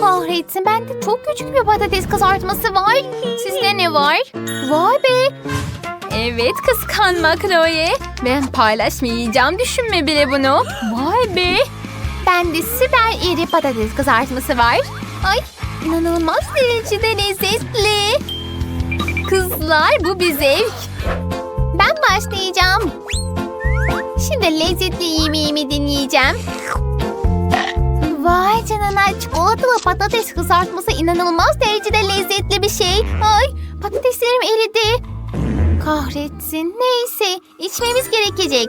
Kahretsin bende çok küçük bir patates kızartması var. Sizde ne var? Vay be. Evet kıskanma Chloe. Ben paylaşmayacağım düşünme bile bunu. Vay be. Bende süper iri patates kızartması var. Ay inanılmaz derecede lezzetli. Kızlar bu bir zevk. Ben başlayacağım. Şimdi lezzetli yemeğimi dinleyeceğim. Vay canına çikolatalı patates kızartması inanılmaz derecede lezzetli bir şey. Ay patateslerim eridi. Kahretsin. Neyse içmemiz gerekecek.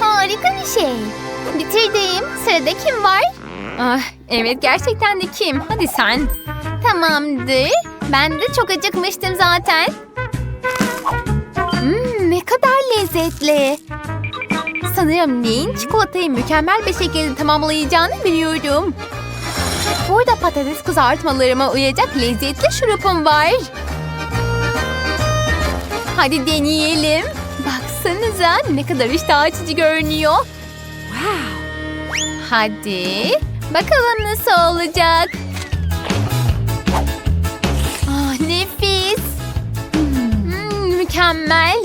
Harika bir şey. Bitirdim. Sırada kim var? Ah, evet gerçekten de kim? Hadi sen. Tamamdır. Ben de çok acıkmıştım zaten. Hmm, ne kadar lezzetli. Sanırım neyin çikolatayı mükemmel bir şekilde tamamlayacağını biliyorum. Burada patates kızartmalarıma uyacak lezzetli şurupum var. Hadi deneyelim. Baksanıza ne kadar iştah açıcı görünüyor. Hadi bakalım nasıl olacak. Ah, nefis. Hmm, mükemmel.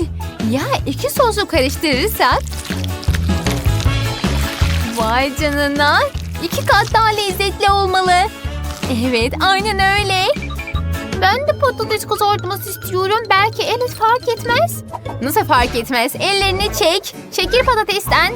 Ya iki sosu karıştırırsak? Vay canına. İki kat daha lezzetli olmalı. Evet aynen öyle. Ben de patates kızartması istiyorum. Belki Elis fark etmez. Nasıl fark etmez? Ellerini çek. Çekil patatesten.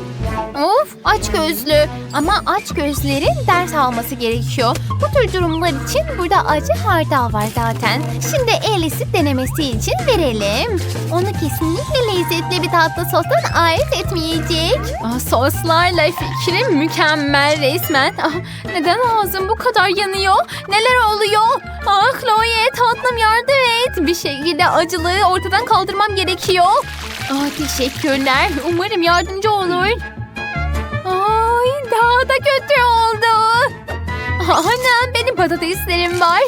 Of aç gözlü. Ama aç gözlerin ders alması gerekiyor. Bu tür durumlar için burada acı hardal var zaten. Şimdi Elis'i denemesi için verelim. Onu kesinlikle lezzetli bir tatlı sostan ayırt etmeyecek. Ah, soslarla fikrim mükemmel resmen. Ah, neden ağzım bu kadar yanıyor? Neler oluyor? Ah Chloe tatlım yardım et. Bir şekilde acılığı ortadan kaldırmam gerekiyor. Ah, teşekkürler. Umarım yardımcı olur. Ay daha da kötü oldu. Annem benim patateslerim var.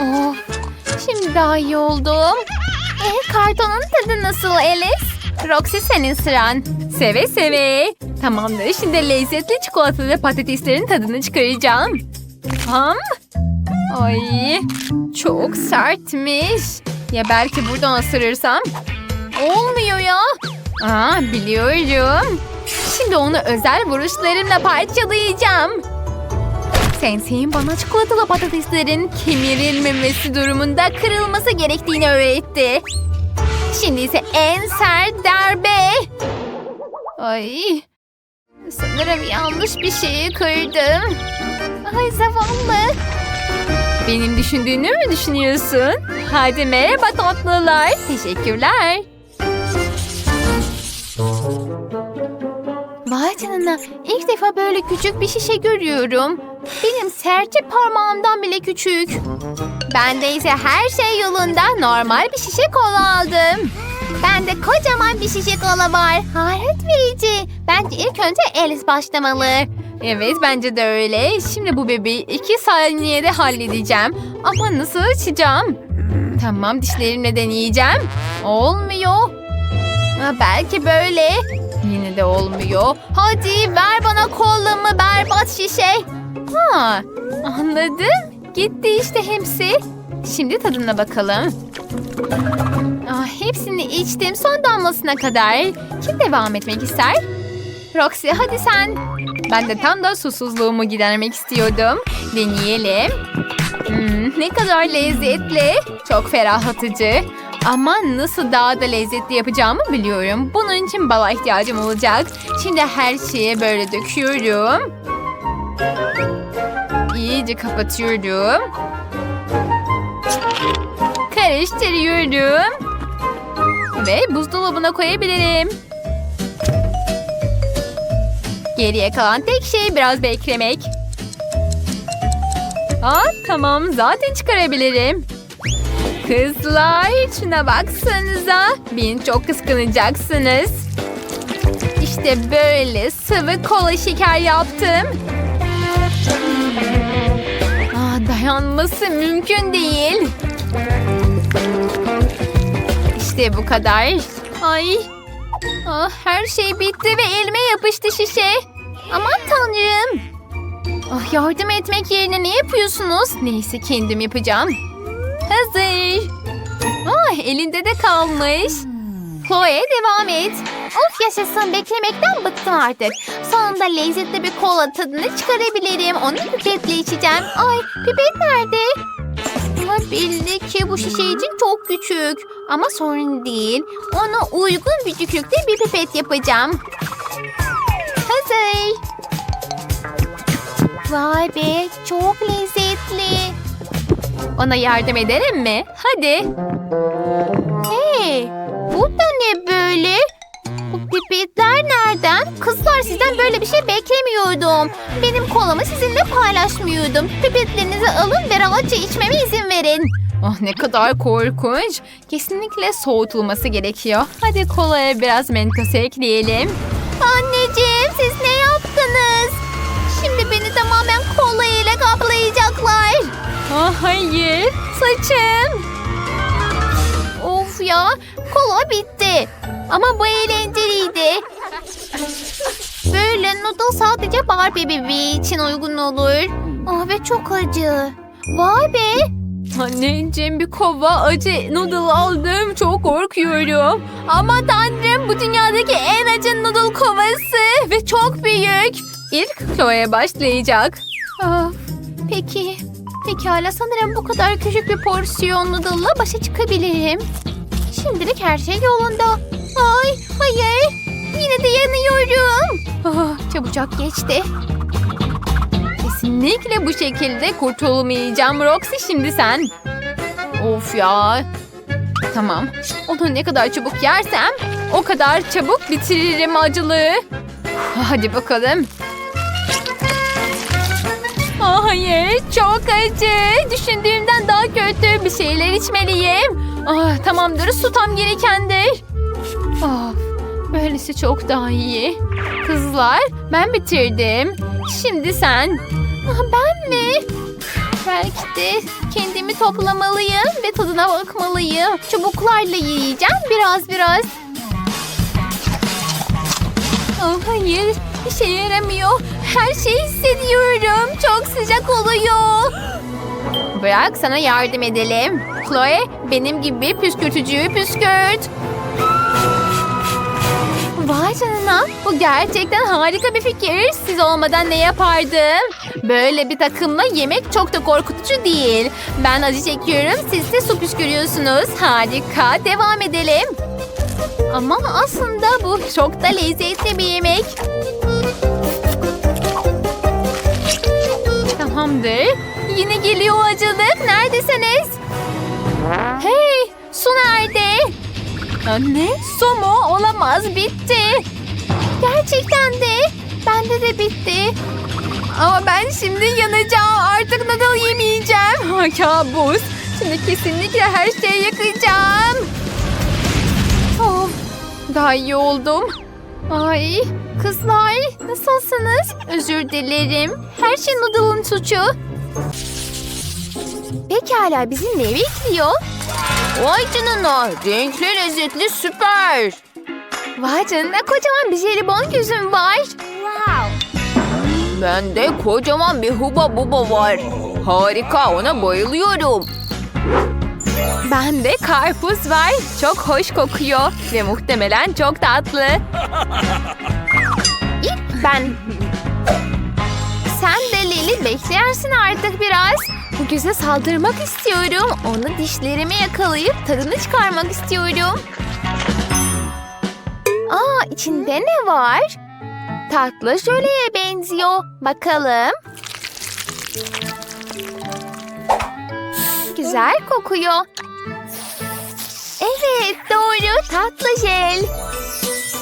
Of, şimdi daha iyi oldum. E, kartonun tadı nasıl Alice? Roxy senin sıran. Seve seve. Tamamdır şimdi lezzetli çikolatalı patateslerin tadını çıkaracağım. Ham. Ay çok sertmiş. Ya belki buradan ısırırsam? Olmuyor ya. Aa biliyorum. Şimdi onu özel vuruşlarımla parçalayacağım. Sensei'nin bana çikolatalı patateslerin kemirilmemesi durumunda kırılması gerektiğini öğretti. Şimdi ise en sert darbe. Ay. Sanırım yanlış bir şeyi kırdım. Ay zavallı. Benim düşündüğünü mü düşünüyorsun? Hadi merhaba tatlılar. Teşekkürler. Vay canına ilk defa böyle küçük bir şişe görüyorum. Benim serçe parmağımdan bile küçük. Bende ise her şey yolunda normal bir şişe kola aldım. Bende kocaman bir şişe kola var. Hayret verici. Bence ilk önce Alice başlamalı. Evet bence de öyle. Şimdi bu bebeği iki saniyede halledeceğim. Ama nasıl açacağım? Tamam dişlerimle deneyeceğim. Olmuyor. Belki böyle. Yine de olmuyor. Hadi ver bana kolamı berbat şişe. Ha, anladım. Gitti işte hepsi. Şimdi tadına bakalım. Ah, hepsini içtim son damlasına kadar. Kim devam etmek ister? Roxy hadi sen. Ben de tam da susuzluğumu gidermek istiyordum. Deneyelim. Hmm, ne kadar lezzetli. Çok ferahlatıcı. Ama nasıl daha da lezzetli yapacağımı biliyorum. Bunun için bala ihtiyacım olacak. Şimdi her şeye böyle döküyorum. İyice kapatıyorum. Karıştırıyorum. Ve buzdolabına koyabilirim. Geriye kalan tek şey biraz beklemek. Aa, tamam zaten çıkarabilirim. Kızlar şuna baksanıza. Beni çok kıskanacaksınız. İşte böyle sıvı kola şeker yaptım. Aa, dayanması mümkün değil. İşte bu kadar. Ay Ah, her şey bitti ve elime yapıştı şişe. Aman tanrım. Ah, yardım etmek yerine ne yapıyorsunuz? Neyse kendim yapacağım. Hazır. Ah, elinde de kalmış. Chloe devam et. Of yaşasın beklemekten bıktım artık. Sonunda lezzetli bir kola tadını çıkarabilirim. Onu pipetle içeceğim. Ay pipet nerede? Belli ki bu şişe için çok küçük. Ama sorun değil. Ona uygun büyüklükte bir pipet yapacağım. Hazır. Vay be çok lezzetli. Ona yardım ederim mi? Hadi. Hey, sizden böyle bir şey beklemiyordum. Benim kolamı sizinle paylaşmıyordum. Pipetlerinizi alın ve rahatça içmeme izin verin. Oh ne kadar korkunç. Kesinlikle soğutulması gerekiyor. Hadi kolaya biraz mentos ekleyelim. Anneciğim siz ne yaptınız? Şimdi beni tamamen kola ile kaplayacaklar. Ah hayır. Saçım. Of ya kola bitti. Ama bu eğlenceliydi. Böyle noodle sadece Barbie bebeği için uygun olur. Ah ve çok acı. Vay be. Anneciğim bir kova acı noodle aldım. Çok korkuyorum. Ama tanrım bu dünyadaki en acı noodle kovası. Ve çok büyük. İlk Chloe başlayacak. Ah, peki. Pekala sanırım bu kadar küçük bir porsiyon noodle'la başa çıkabilirim. Şimdilik her şey yolunda. Ay hayır. Yine de yanıyorum. Ah, çabucak geçti. Kesinlikle bu şekilde kurtulmayacağım Roxy şimdi sen. Of ya. Tamam. Onu ne kadar çabuk yersem o kadar çabuk bitiririm acılığı. Hadi bakalım. Ah, hayır çok acı. Düşündüğümden daha kötü bir şeyler içmeliyim. Ah, tamamdır su tam gerekendir. Ah, böylesi çok daha iyi. Kızlar ben bitirdim. Şimdi sen. Ah, ben mi? Belki de kendimi toplamalıyım ve tadına bakmalıyım. Çubuklarla yiyeceğim biraz biraz. Oh, hayır, işe yaramıyor. Her şeyi hissediyorum. Çok sıcak oluyor. Bırak sana yardım edelim. Chloe, benim gibi püskürtücüyü püskürt. Vay canına, bu gerçekten harika bir fikir. Siz olmadan ne yapardım? Böyle bir takımla yemek çok da korkutucu değil. Ben acı çekiyorum, siz de su püskürüyorsunuz. Harika, devam edelim. Ama aslında bu çok da lezzetli bir yemek. Tamamdır. Yine geliyor acılık. Neredesiniz? Hey, su nerede? Anne, su mu? Olamaz, bitti. Gerçekten de. Bende de bitti. Ama ben şimdi yanacağım. Artık noodle yemeyeceğim. Ha, kabus. Şimdi kesinlikle her şeyi yakacağım. Of, daha iyi oldum. Ay, kızlar nasılsınız? Özür dilerim. Her şey Noodle'ın suçu. Pekala bizi ne bekliyor? Vay canına, renkli lezzetli süper. Vay canına kocaman bir jelibon gözüm var. Bende kocaman bir huba buba var. Harika, ona bayılıyorum. Bende karpuz var. Çok hoş kokuyor ve muhtemelen çok tatlı. Ben. Beklersin artık biraz. Bu göze saldırmak istiyorum. Onu dişlerime yakalayıp tadını çıkarmak istiyorum. Aa içinde ne var? Tatlı jöleye benziyor. Bakalım. Güzel kokuyor. Evet doğru tatlı jel.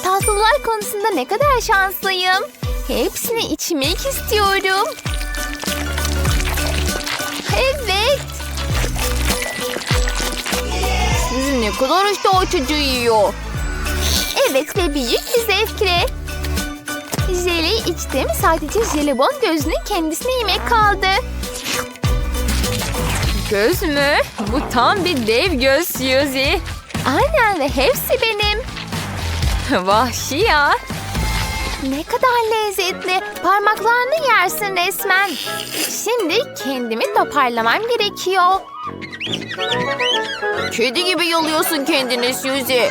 Tatlılar konusunda ne kadar şanslıyım. Hepsini içmek istiyorum. Evet. Siz ne kadar işte açıcı yiyor. Evet ve büyük bir zevkle. Jeli içtim. Sadece jelibon gözünün kendisine yemek kaldı. Göz mü? Bu tam bir dev göz Suzy. Aynen ve hepsi benim. Vahşi ya. Ne kadar lezzetli. Parmaklarını yersin resmen. Şimdi kendimi toparlamam gerekiyor. Kedi gibi yalıyorsun kendini Suzy.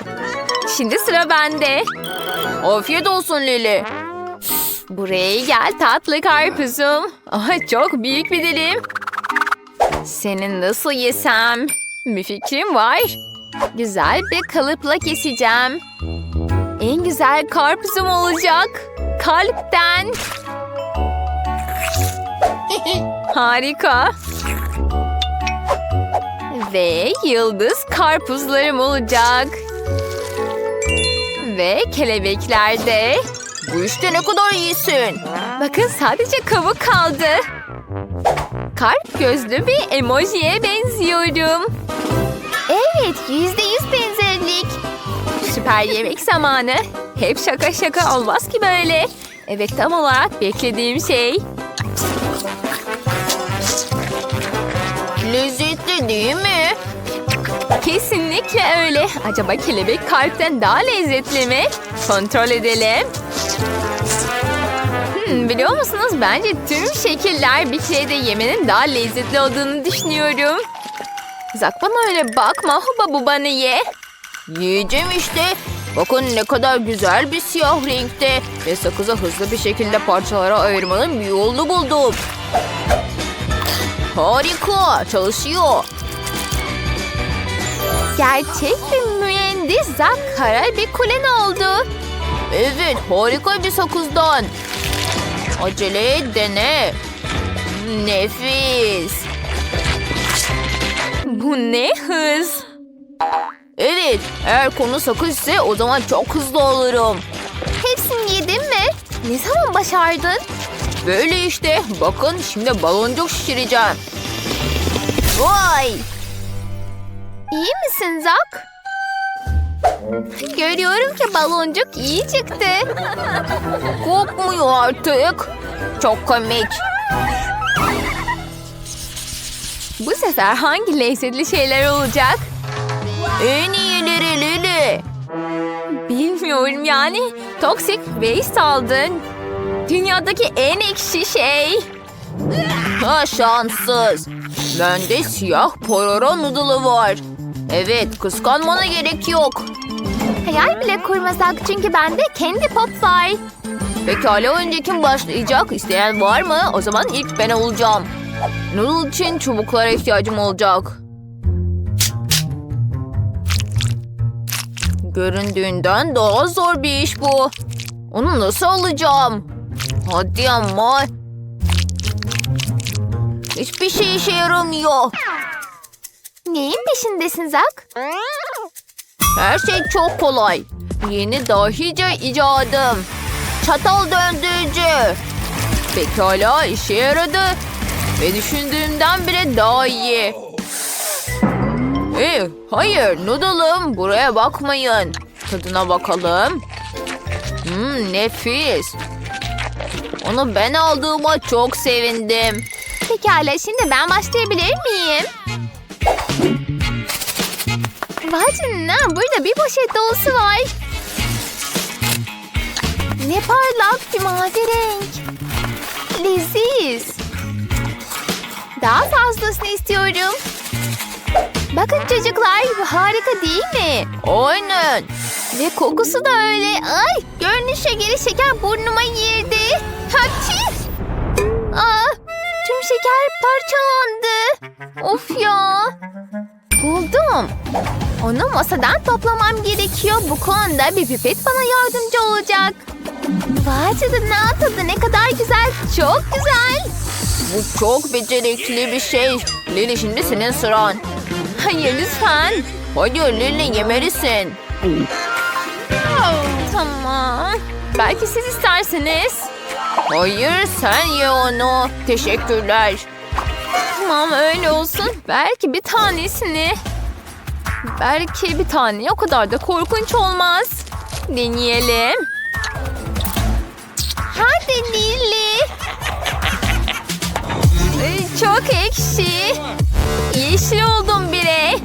Şimdi sıra bende. Afiyet olsun Lili. Buraya gel tatlı karpuzum. Ay çok büyük bir dilim. Senin nasıl yesem? Bir fikrim var. Güzel bir kalıpla keseceğim. En güzel karpuzum olacak. Kalpten. Harika. Ve yıldız karpuzlarım olacak. Ve kelebekler de. Bu işte ne kadar iyisin. Bakın sadece kabuk kaldı. Kalp gözlü bir emojiye benziyorum. Evet, yüzde yüz benzerlik. Süper yemek zamanı. Hep şaka şaka olmaz ki böyle. Evet, tam olarak beklediğim şey. Lezzetli değil mi? Kesinlikle öyle. Acaba kelebek kalpten daha lezzetli mi? Kontrol edelim. Hmm, biliyor musunuz? Bence tüm şekiller bir kerede yemenin daha lezzetli olduğunu düşünüyorum. Zak bana öyle bakma. Huba bubanı ye. Yiyeceğim işte. Bakın ne kadar güzel bir siyah renkte. Ve sakızı hızlı bir şekilde parçalara ayırmanın bir yolunu buldum. Harika. Çalışıyor. Gerçek bir mühendis Zak kara bir kulen oldu. Evet harika bir sakızdan. Acele et dene. Nefis. Bu ne hız. Evet eğer konu sakız ise o zaman çok hızlı olurum. Hepsini yedin mi? Ne zaman başardın? Böyle işte. Bakın şimdi baloncuk şişireceğim. Vay! İyi misin Zak? Görüyorum ki baloncuk iyi çıktı. Kokmuyor artık. Çok komik. Bu sefer hangi lezzetli şeyler olacak? En iyileri Lili. Bilmiyorum yani. Toxic waste aldın. Dünyadaki en ekşi şey. Ha şanssız. Bende siyah pororo noodle'ı var. Evet kıskanmana gerek yok. Hayal bile kurmasak çünkü bende kendi pop var. Pekala önce kim başlayacak? İsteyen var mı? O zaman ilk ben olacağım. Noodle için çubuklara ihtiyacım olacak. Göründüğünden daha zor bir iş bu. Onu nasıl alacağım? Hadi ama. Hiçbir şey işe yaramıyor. Neyin peşindesin Zak? Her şey çok kolay. Yeni dahice icadım. Çatal döndürücü. Pekala işe yaradı. Ve düşündüğümden bile daha iyi. Ee, hayır noodle'ım buraya bakmayın. Tadına bakalım. Hmm, nefis. Onu ben aldığıma çok sevindim. Pekala şimdi ben başlayabilir miyim? Vay canına burada bir poşet dolusu var. Ne parlak bir mavi renk. Leziz. Daha fazlasını istiyorum. Bakın çocuklar harika değil mi? Aynen. Ve kokusu da öyle. Ay görünüşe göre şeker burnuma girdi. Hapçı. Aa, tüm şeker parçalandı. Of ya. Buldum. Onu masadan toplamam gerekiyor. Bu konuda bir pipet bana yardımcı olacak. Vay canına tadı ne kadar güzel. Çok güzel. Bu çok becerikli bir şey. Lili şimdi senin sıran. Hayır lütfen. Hayır Lili yemelisin. Tamam. Belki siz isterseniz. Hayır sen ye onu. Teşekkürler. Tamam öyle olsun. Belki bir tanesini. Belki bir tane o kadar da korkunç olmaz. Deneyelim. Hadi Lili. Ay, Çok ekşi. Yeşil oldum bile.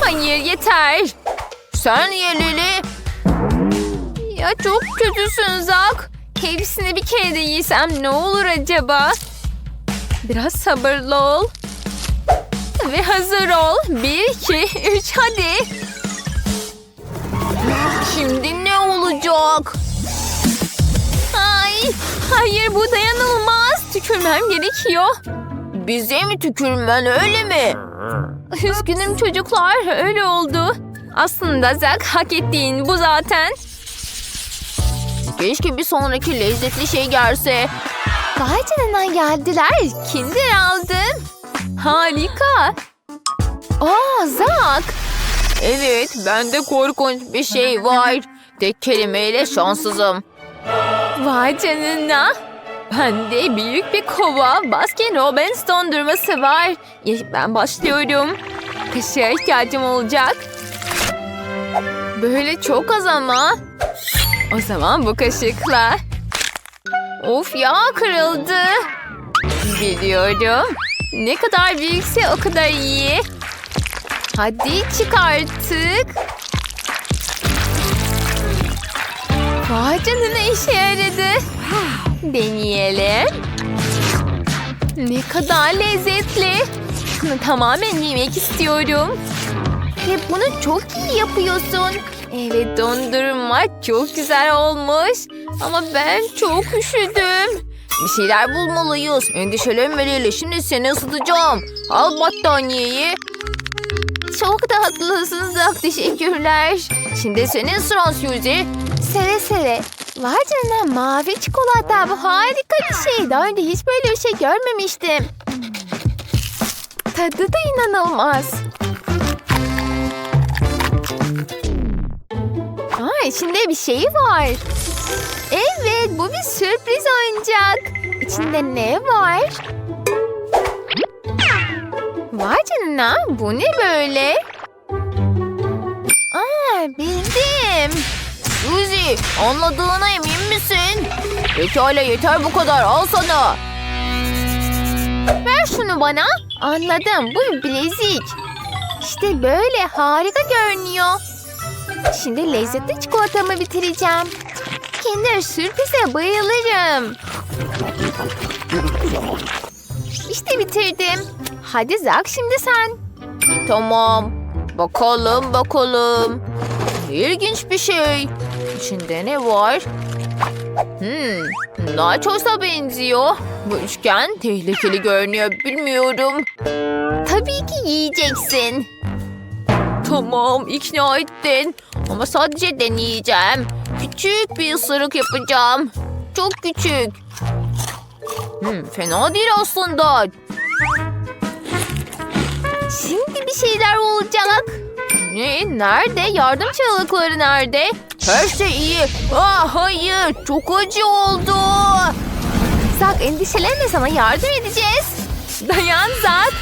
Hayır yeter. Sen ye Lili. Ya çok kötüsün Zak. Hepsini bir kere de yiysem ne olur acaba? Biraz sabırlı ol. Ve hazır ol. Bir, iki, üç hadi. Şimdi ne olacak? Ay, hayır bu dayanılmaz. Tükürmem gerekiyor. Bize mi tükürmen öyle mi? Üzgünüm çocuklar öyle oldu. Aslında Zak hak ettiğin bu zaten. Keşke bir sonraki lezzetli şey gelse. Canına geldiler. Kinder aldın. Harika. Aa Zak. Evet, bende korkunç bir şey var. Tek kelimeyle şanssızım. Vay canına. Bende büyük bir kova Baskin Robbins dondurması var. Ben başlıyorum. Kaşığa ihtiyacım olacak. Böyle çok az ama. O zaman bu kaşıkla. Of ya kırıldı. Biliyorum. Ne kadar büyükse o kadar iyi. Hadi çık artık. Vay canına işe yaradı. Deneyelim. Ne kadar lezzetli. Bunu tamamen yemek istiyorum. Ve bunu çok iyi yapıyorsun. Evet dondurma çok güzel olmuş. Ama ben çok üşüdüm. Bir şeyler bulmalıyız. Endişelenme Lili. Şimdi seni ısıtacağım. Al battaniyeyi. Çok tatlısın Zak teşekkürler. Şimdi senin sıran Suzy. Seve seve. Vay canına mavi çikolata bu harika bir şey. Daha önce hiç böyle bir şey görmemiştim. Tadı da inanılmaz. Aa, içinde bir şey var. Evet bu bir sürpriz oyuncak. İçinde ne var? Vay canına bu ne böyle? Aa bildim. Suzy, anladığına emin misin? Pekala yeter bu kadar. Al sana. Ver şunu bana. Anladım. Bu bir bilezik. İşte böyle harika görünüyor. Şimdi lezzetli çikolatamı bitireceğim. Kinder sürprize bayılırım. İşte bitirdim. Hadi Zak şimdi sen. Tamam. Bakalım bakalım. İlginç bir şey. İçinde ne var? Hmm, nachosa benziyor. Bu üçgen tehlikeli görünüyor bilmiyorum. Tabii ki yiyeceksin. Tamam ikna ettin. Ama sadece deneyeceğim. Küçük bir ısırık yapacağım. Çok küçük. Hmm, fena değil aslında. Şimdi bir şeyler olacak. Ne? Nerede? Yardım çığlıkları nerede? Her şey iyi. Ah hayır. Çok acı oldu. Zak endişelenme sana yardım edeceğiz. Dayan Zak.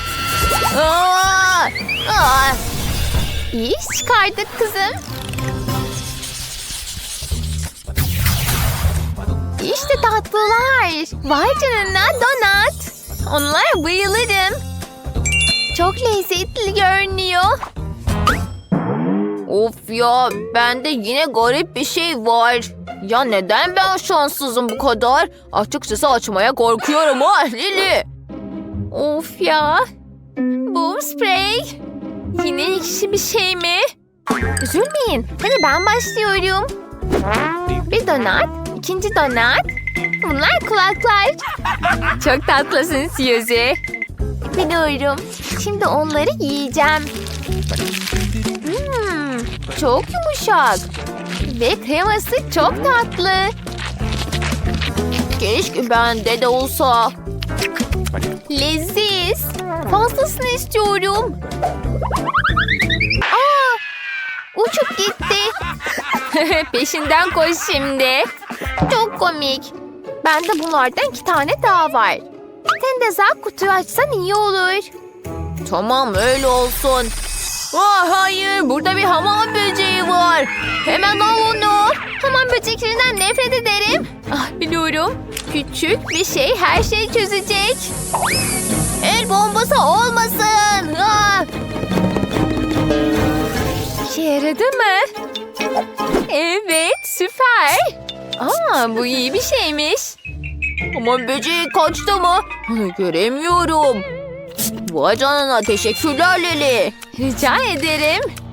Aa, aa. İyi iş çıkardık kızım. İşte tatlılar. Vay canına donat. Onlara bayılırım. Çok lezzetli görünüyor. Of ya bende yine garip bir şey var. Ya neden ben şanssızım bu kadar? Açıkçası açmaya korkuyorum ha Lili. Of ya. Bu sprey. Yine ekşi bir şey mi? Üzülmeyin. Hadi ben başlıyorum. Bir donat, ikinci donat. Bunlar kulaklar. Çok tatlısın Suzy. Biliyorum. Şimdi onları yiyeceğim. Çok yumuşak. Ve kreması çok tatlı. Keşke bende de olsa. Leziz. Fazlasını istiyorum. Aa, uçup gitti. Peşinden koş şimdi. Çok komik. Bende bunlardan iki tane daha var. Sen de zar kutuyu açsan iyi olur. Tamam öyle olsun. Ah hayır burada bir hamam böceği var. Hemen al onu. Hamam böceklerinden nefret ederim. Ah biliyorum. Küçük bir şey her şeyi çözecek. El bombası olmasın. Ah. İşe yaradı mı? Evet Süper. Aa, bu iyi bir şeymiş. Aman böceği kaçtı mı? Onu göremiyorum. Vay canına teşekkürler Leli. Rica ederim.